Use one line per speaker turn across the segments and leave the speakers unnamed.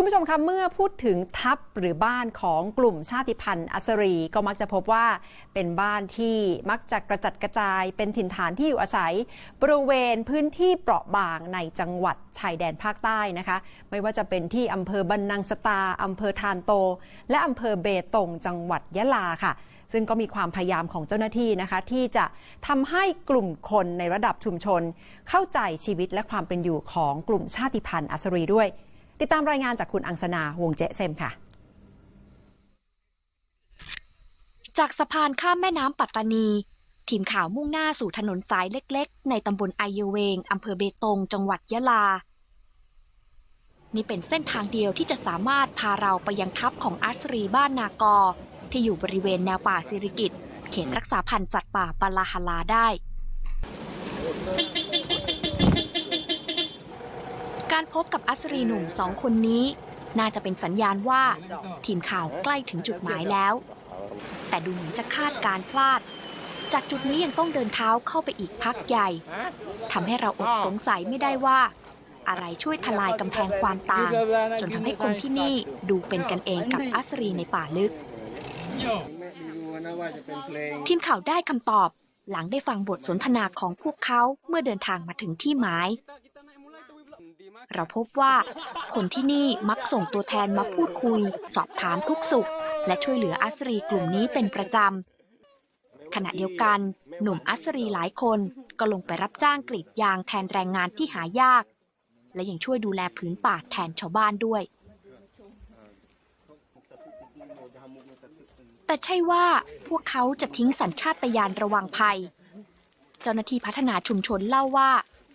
คุณผู้ชมคะเมื่อพูดถึงทัพหรือบ้านของกลุ่มชาติพันธุ์อัสรีก็มักจะพบว่าเป็นบ้านที่มักจะกระจัดกระจาย เป็นถิ่นฐานที่อยู่อาศัย บริเวณพื้นที่เปราะบางในจังหวัดชายแดนภาคใต้นะคะ ไม่ว่าจะเป็นที่อำเภอบันนังสตาอำเภอทานโต และอำเภอเบตงจังหวัดยะลาค่ะซึ่งก็มีความพยายามของเจ้าหน้าที่นะคะ ที่จะทำให้กลุ่มคนในระดับชุมชน เข้าใจชีวิตและความเป็นอยู่ของกลุ่มชาติพันธุ์อัสรีด้วย ติดตามรายงานจากคุณอังสนาวงเจเซมค่ะ
จากสะพานข้ามแม่น้ำปัตตานี ทีมข่าวมุ่งหน้าสู่ถนนสายเล็กๆ ในตำบลไอเยเวงอำเภอเบตง จังหวัดยะลา นี่เป็นเส้นทางเดียวที่จะสามารถพาเราไปยังทัพของอัสรีบ้านนากอ ที่อยู่บริเวณแนวป่าสิริกิตเขตรักษาพันธุ์สัตว์ป่าปลาฮาลาได้ การพบกับอัสรีหนุ่มสองคนนี้ น่าจะเป็นสัญญาณว่า ทีมข่าวใกล้ถึงจุดหมายแล้ว แต่ดูเหมือนจะคาดการพลาด จากจุดนี้ยังต้องเดินเท้าเข้าไปอีกพักใหญ่ทำให้เราอดสงสัยไม่ได้ว่า อะไรช่วยทลายกำแพงความต่าง จนทำให้คนที่นี่ดูเป็นกันเองกับอัสรีในป่าลึกทีมข่าวได้คำตอบหลังได้ฟังบทสนทนาของพวกเขาเมื่อเดินทางมาถึงที่หมาย เราพบว่า คนที่นี่มักส่งตัวแทนมาพูดคุย สอบถามทุกสุข และช่วยเหลืออัสรีกลุ่มนี้เป็นประจำขณะเดียวกัน หนุ่มอัสรีหลายคนก็ลงไปรับจ้างกรีดยางแทนแรงงานที่หายาก และยังช่วยดูแลผืนป่าแทนชาวบ้านด้วย แต่ใช่ว่าพวกเขาจะทิ้งสัญชาตญาณระวังภัย เจ้าหน้าที่พัฒนาชุมชนเล่าว่า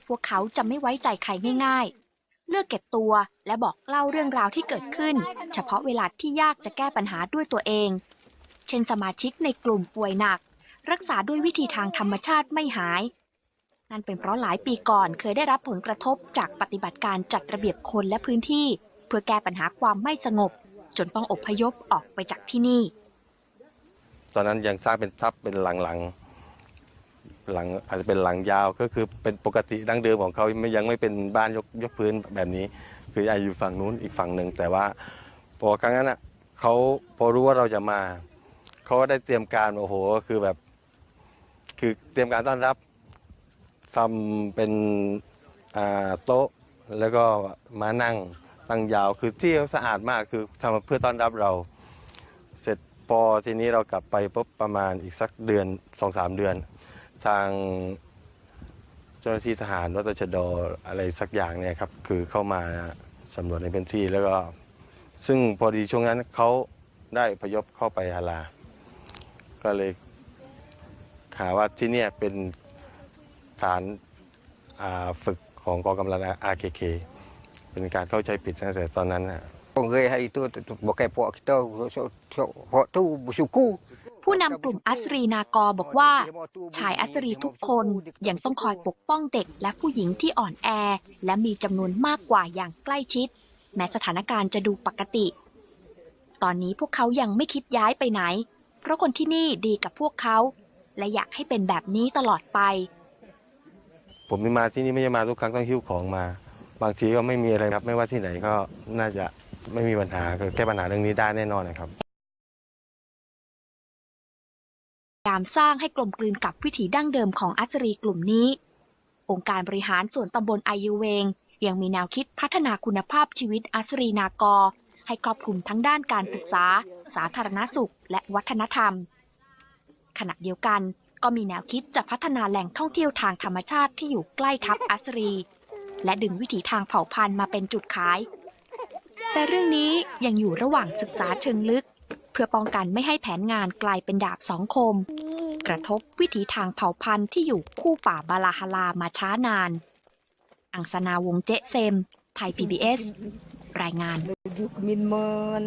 พวกเขาจะไม่ไว้ใจใครง่าย ๆ เลือกเก็บตัวและบอกเล่าเรื่องราวที่เกิดขึ้น เฉพาะเวลาที่ยากจะแก้ปัญหาด้วยตัวเอง เช่นสมาชิกในกลุ่มป่วยหนัก รักษาด้วยวิธีทางธรรมชาติไม่หาย นั่นเป็นเพราะหลายปีก่อนเคยได้รับผลกระทบจากปฏิบัติการจัดระเบียบคนและพื้นที่ เพื่อแก้ปัญหาความไม่สงบ จนต้องอพยพออกไปจากที่นี่
ตอนนั้นยังสร้างเป็นทับเป็นหลังหลัง หลังอาจจะเป็นหลังยาวก็คือเป็นปกติดั้งเดิมของเขาไม่ยังไม่เป็นบ้านยกยกพื้นแบบนี้ คืออาอยู่ฝั่งนู้นอีกฝั่งหนึ่งแต่ว่าพอครั้งนั้นอะเขาพอรู้ว่าเราจะมาเขาก็ได้เตรียมการโอ้โหคือแบบ คือเตรียมการต้อนรับทำเป็นอ่าโต๊ะแล้วก็มานั่งตั้งยาวคือที่เขาสะอาดมากคือทำมาเพื่อต้อนรับเรา เสร็จพอทีนี้เรากลับไปปุ๊บประมาณอีกสักเดือนสองสามเดือน ทางเจ้าหน้าที่ทหารวัตชดอะไรสักอย่างเนี่ยครับคือเข้ามาสำรวจในพื้นที่แล้วก็ ซึ่งพอดีช่วงนั้นเขาได้พยพเข้าไปฮาลา ก็เลยข่าวว่าที่เนี่ยเป็นฐานาฝึกของกองกำลัง RKK เคเป็นการเข้าใจผิดตั้งแต่ตอนนั้นนะ
Orang hari itu bukan puak kita, puak tu bersyukur.
ผู้นำกลุ่มอัสรีนากอบอกว่า ชายอัสรีทุกคนยังต้องคอยปกป้องเด็กและผู้หญิงที่อ่อนแอ และมีจำนวนมากกว่าอย่างใกล้ชิด แม้สถานการณ์จะดูปกติ ตอนนี้พวกเขายังไม่คิดย้ายไปไหน เพราะคนที่นี่ดีกับพวกเขา และอยากให้เป็นแบบนี้ตลอดไป
ผมนี่มาที่นี่ไม่ใช่มาทุกครั้งต้องหิ้วของมา บางทีก็ไม่มีอะไรครับ ไม่ว่าที่ไหนก็น่าจะไม่มีปัญหาคือแก้ปัญหาเรื่องนี้ได้แน่นอนนะครับ
ยายามสร้างให้กลมกลืนกับวิถีดั้งเดิมของอัสรีกลุ่มนี้ องค์การบริหารส่วนตำบลไอยูเวง ยังมีแนวคิดพัฒนาคุณภาพชีวิตอัสรีนากอให้ครอบคลุมทั้งด้านการศึกษา สาธารณสุข และวัฒนธรรม ขณะเดียวกันก็มีแนวคิดจะพัฒนาแหล่งท่องเที่ยวทางธรรมชาติที่อยู่ใกล้ทับอัสรี และดึงวิถีทางเผ่าพันธุ์มาเป็นจุดขาย แต่เรื่องนี้ยังอยู่ระหว่างศึกษาเชิงลึก เพื่อป้องกันไม่ให้แผนงานกลายเป็นดาบสองคม กระทบวิถีทางเผ่าพันธุ์ที่อยู่คู่ป่าบาลาฮาลามาช้านาน อังสนาวงเจ๊เซม ไทย PBS รายงาน
Juk min men